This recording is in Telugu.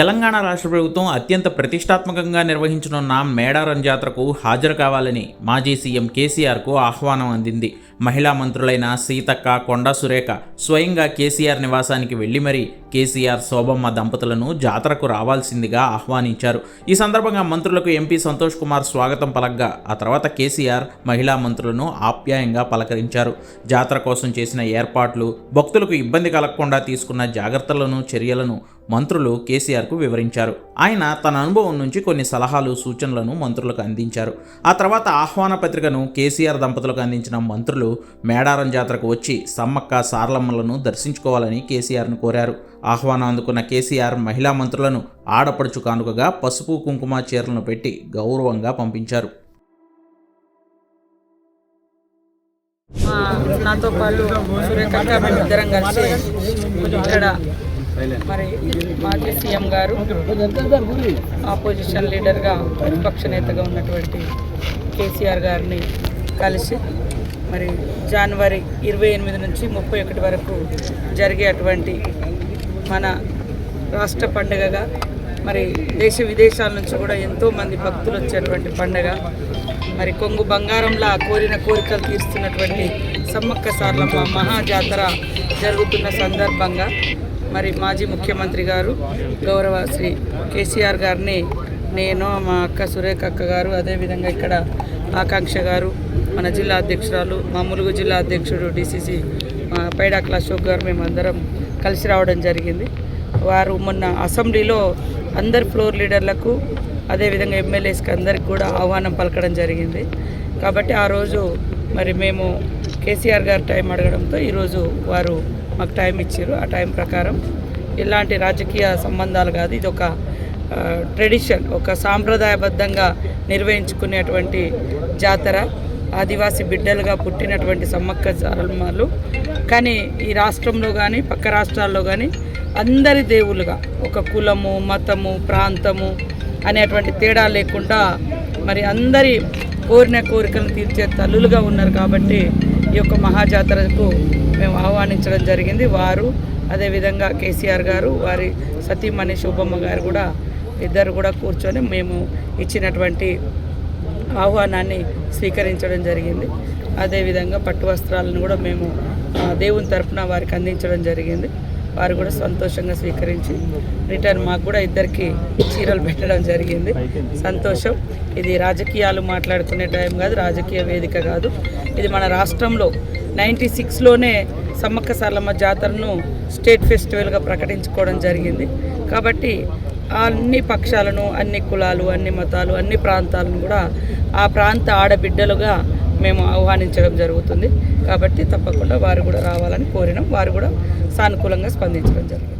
తెలంగాణ రాష్ట్ర ప్రభుత్వం అత్యంత ప్రతిష్టాత్మకంగా నిర్వహించనున్న మేడారం జాతరకు హాజరు కావాలని మాజీ సీఎం కేసీఆర్కు ఆహ్వానం అందింది. మహిళా మంత్రులైన సీతక్క కొండా సురేఖ స్వయంగా కేసీఆర్ నివాసానికి వెళ్ళి మరీ కేసీఆర్ శోభమ్మ దంపతులను జాతరకు రావాల్సిందిగా ఆహ్వానించారు. ఈ సందర్భంగా మంత్రులకు ఎంపీ సంతోష్ కుమార్ స్వాగతం పలగ్గా ఆ తర్వాత కేసీఆర్ మహిళా మంత్రులను ఆప్యాయంగా పలకరించారు. జాతర కోసం చేసిన ఏర్పాట్లు భక్తులకు ఇబ్బంది కలగకుండా తీసుకున్న జాగ్రత్తలను చర్యలను మంత్రులు కేసీఆర్కు వివరించారు. ఆయన తన అనుభవం నుంచి కొన్ని సలహాలు సూచనలను మంత్రులకు అందించారు. ఆ తర్వాత ఆహ్వాన పత్రికను కేసీఆర్ దంపతులకు అందించిన మంత్రులు మేడారం జాతరకు వచ్చి సమ్మక్క సారలమ్మలను దర్శించుకోవాలని కేసీఆర్ను కోరారు. ఆహ్వానం అందుకున్న కేసీఆర్ మహిళా మంత్రులను ఆడపడుచు కానుకగా పసుపు కుంకుమ చీరలను పెట్టి గౌరవంగా పంపించారు. నాతో పాటు సురేఖ మేమిద్దరం కలిసి ఇక్కడ మరి మాజీ సీఎం గారు ఆపోజిషన్ లీడర్గా ప్రతిపక్ష నేతగా ఉన్నటువంటి కేసీఆర్ గారిని కలిసి మరి జనవరి ఇరవై ఎనిమిది నుంచి ముప్పై ఒకటి వరకు జరిగేటువంటి మన రాష్ట్ర పండుగగా మరి దేశ విదేశాల నుంచి కూడా ఎంతోమంది భక్తులు వచ్చేటువంటి పండుగ. మరి కొంగు బంగారంలా కోరిన కోరికలు తీరుస్తున్నటువంటి సమ్మక్క సార్లమ్మ మహాజాతర జరుగుతున్న సందర్భంగా మరి మాజీ ముఖ్యమంత్రి గారు గౌరవ శ్రీ కేసీఆర్ గారిని నేను మా అక్క సురేఖ అక్క గారు అదేవిధంగా ఇక్కడ ఆకాంక్ష గారు మన జిల్లా అధ్యక్షురాలు మా ములుగు జిల్లా అధ్యక్షుడు డిసిసి పైడాకుల అశోక్ గారు మేమందరం కలిసి రావడం జరిగింది. వారు మొన్న అసెంబ్లీలో అందరి ఫ్లోర్ లీడర్లకు అదేవిధంగా ఎమ్మెల్యేస్కి అందరికి కూడా ఆహ్వానం పలకడం జరిగింది. కాబట్టి ఆ రోజు మరి మేము కేసీఆర్ గారు టైం అడగడంతో ఈరోజు వారు మాకు టైం ఇచ్చారు ఆ టైం ప్రకారం ఎలాంటి రాజకీయ సంబంధాలు కాదు ఇది ఒక ట్రెడిషన్ ఒక సాంప్రదాయబద్ధంగా నిర్వహించుకునేటువంటి జాతర. ఆదివాసీ బిడ్డలుగా పుట్టినటువంటి సమ్మక్క సారలమ్మలు కానీ ఈ రాష్ట్రంలో కానీ పక్క రాష్ట్రాల్లో కానీ అందరి దేవులుగా ఒక కులము మతము ప్రాంతము అనేటువంటి తేడా లేకుండా మరి అందరి కోరిన కోరికలను తీర్చే తల్లులుగా ఉన్నారు కాబట్టి ఈ యొక్క మహాజాతరకు మేము ఆహ్వానించడం జరిగింది. వారు అదేవిధంగా కేసీఆర్ గారు వారి సతీమణి శోభమ్మ గారు కూడా ఇద్దరు కూడా కూర్చొని మేము ఇచ్చినటువంటి ఆహ్వానాన్ని స్వీకరించడం జరిగింది. అదేవిధంగా పట్టు వస్త్రాలను కూడా మేము దేవుని తరఫున వారికి అందించడం జరిగింది. వారు కూడా సంతోషంగా స్వీకరించి రిటర్న్ మాకు కూడా ఇద్దరికి చీరలు పెట్టడం జరిగింది. సంతోషం. ఇది రాజకీయాలు మాట్లాడుకునే టైం కాదు రాజకీయ వేదిక కాదు. ఇది మన రాష్ట్రంలో నైంటీ సిక్స్లోనే సమ్మక్క సార్లమ్మ జాతరను స్టేట్ ఫెస్టివల్గా ప్రకటించుకోవడం జరిగింది. కాబట్టి అన్ని పక్షాలను అన్ని కులాలు అన్ని మతాలు అన్ని ప్రాంతాలను కూడా ఆ ప్రాంత ఆడబిడ్డలుగా మేము ఆహ్వానించడం జరుగుతుంది. కాబట్టి తప్పకుండా వారు కూడా రావాలని కోరినాం. వారు కూడా సానుకూలంగా స్పందించడం జరిగింది